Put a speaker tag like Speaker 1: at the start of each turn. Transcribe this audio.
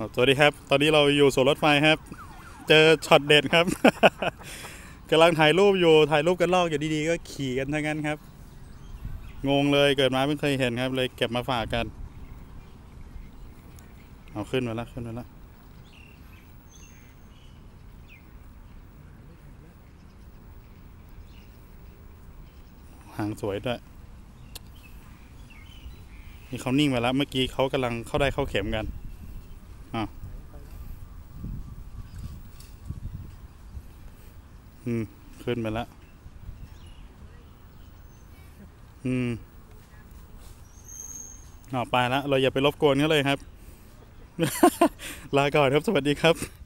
Speaker 1: สวัสดีครับ ตอนนี้เราอยู่สวนรถไฟครับ เจอช็อตเด็ดครับกำลังถ่ายรูปอยู่ ถ่ายรูปกันลอกอยู่ดีๆ ก็ขี่กันทั้งนั้นครับ งงเลยเกิดมาไม่เคยเห็นครับ เลยเก็บมาฝากกัน เอาขึ้นมาแล้วขึ้นมาแล้วหางสวยด้วย นี่เขานิ่งไปแล้ว เมื่อกี้เขากำลังเข้าได้เข้าเข็มกัน อืม ขึ้นไปแล้ว อืมออกไปแล้ว เราอย่าไปรบกวนเขาเลยครับ ลาก่อนครับ สวัสดีครับ